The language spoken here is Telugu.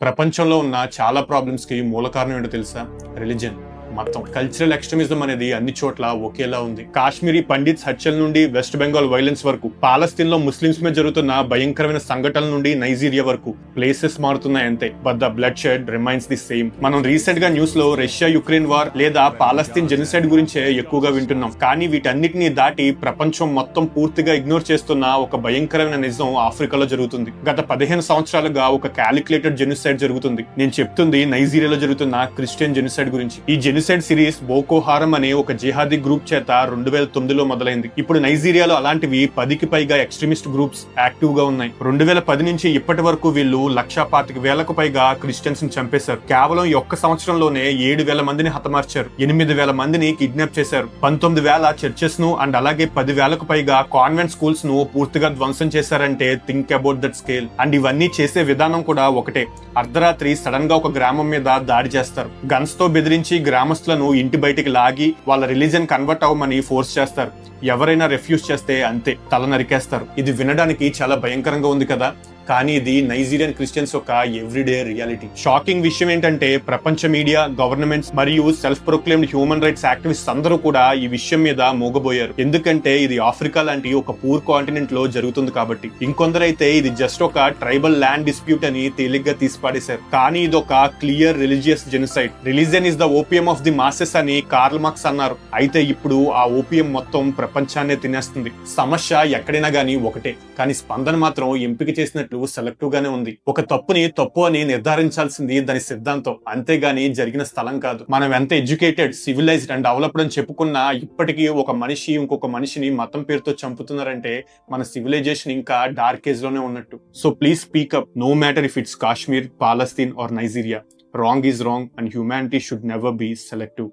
ప్రపంచంలో ఉన్న చాలా ప్రాబ్లమ్స్కి మూల కారణం ఏంటో తెలుసా? రిలీజన్ మొత్తం కల్చరల్ ఎక్స్ట్రీమిజం అనేది అన్ని చోట్ల ఒకేలా ఉంది. కాశ్మీరీ పండిత్ హత్యల నుండి వెస్ట్ బెంగాల్ వైలెన్స్ వరకు పాలస్తీన్లో ముస్లింస్ మీద జరుగుతున్న భయంకరమైన సంఘటనల నుండి నైజీరియా వరకు ప్లేసెస్ మారుతున్నాయి అంతే. But the bloodshed remains the same మనం రీసెంట్గా న్యూస్లో రష్యా యుక్రెయిన్ వార్ లేదా పాలస్తీన్ జెనిసైడ్ గురించే ఎక్కువగా వింటున్నాం. కానీ వీటన్నిటిని దాటి ప్రపంచం మొత్తం పూర్తిగా ఇగ్నోర్ చేస్తున్న ఒక భయంకరమైన నిజం ఆఫ్రికాలో జరుగుతుంది. గత పదిహేను సంవత్సరాలుగా ఒక క్యాలిక్యులేటెడ్ జెనిసైడ్ జరుగుతుంది. నేను చెప్తుంది నైజీరియాలో జరుగుతున్న క్రిస్టియన్ జెనిసైడ్ గురించి. ఈ జెనిసైడ్ సిరీస్ బోకో హారం అనే ఒక జిహాదీ గ్రూప్ చేత రెండు వేల తొమ్మిదిలో మొదలైంది. ఇప్పుడు నైజీరియాలో అలాంటివి పదికి పైగా ఎక్స్ట్రీమిస్ట్ గ్రూప్స్ యాక్టివ్గా ఉన్నాయి. రెండు వేల పది నుంచి ఇప్పటి వరకు వీళ్ళు లక్షా పాతిక వేలకు పైగా క్రిస్టియన్స్ని చంపేశారు. కేవలం ఒక్క సంవత్సరంలోనే ఏడు వేల మందిని హతమార్చారు. ఎనిమిది వేల మందిని కిడ్నాప్ చేశారు. పంతొమ్మిది వేల చర్చెస్ను అండ్ అలాగే పది వేలకు పైగా కాన్వెంట్ స్కూల్స్ను పూర్తిగా ధ్వంసం చేశారంటే think about that scale and ఇవన్నీ చేసే విధానం కూడా ఒకటే. అర్ధరాత్రి సడన్గా ఒక గ్రామం మీద దాడి చేస్తారు. గన్స్తో బెదిరించి గ్రామస్తులను ఇంటి బయటికి లాగి వాళ్ళ రిలీజన్ కన్వర్ట్ అవ్వమని ఫోర్స్ చేస్తారు. ఎవరైనా రిఫ్యూజ్ చేస్తే అంతే తల నరికేస్తారు. ఇది వినడానికి చాలా భయంకరంగా ఉంది కదా. కానీ ఇది నైజీరియన్ క్రిస్టియన్స్ యొక్క ఎవ్రీడే రియాలిటీ. షాకింగ్ విషయం ఏంటంటే ప్రపంచ మీడియా గవర్నమెంట్స్ మరియు self proclaimed human rights activist అందరూ కూడా ఈ విషయం మీద మోగబోయారు. ఎందుకంటే ఇది ఆఫ్రికా లాంటి ఒక పూర్ కాంటినెంట్లో జరుగుతుంది కాబట్టి. ఇంకొందరైతే ఇది జస్ట్ ఒక ట్రైబల్ ల్యాండ్ డిస్ప్యూట్ అని తేలిగ్గా తీసిపాడేశారు కానీ ఇది ఒక clear religious genocide. Religion is the opium of the masses అని కార్ల్ మార్క్స్ అన్నారు. అయితే ఇప్పుడు ఆ ఓపియం మొత్తం ప్రపంచాన్నే తినేస్తుంది. సమస్య ఎక్కడైనా గానీ ఒకటే. కానీ స్పందన మాత్రం ఎంపిక చేసినట్లు సెలెక్టివ్ గానే ఉంది. ఒక తప్పుని తప్పు అని నిర్ధారించాల్సింది దాని సిద్ధాంతం. అంతేగాని జరిగిన స్థలం కాదు. మనం ఎంత ఎడ్యుకేటెడ్ సివిలైజ్డ్ అండ్ డెవలప్డ్ అని చెప్పుకున్నా ఇప్పటికీ ఒక మనిషి ఇంకొక మనిషిని మతం పేరుతో చంపుతున్నారంటే మన సివిలైజేషన్ ఇంకా డార్క్ ఏజ్లోనే ఉన్నట్టు. So please speak up no matter if it's Kashmir Palestine or Nigeria wrong is wrong and humanity should never be selective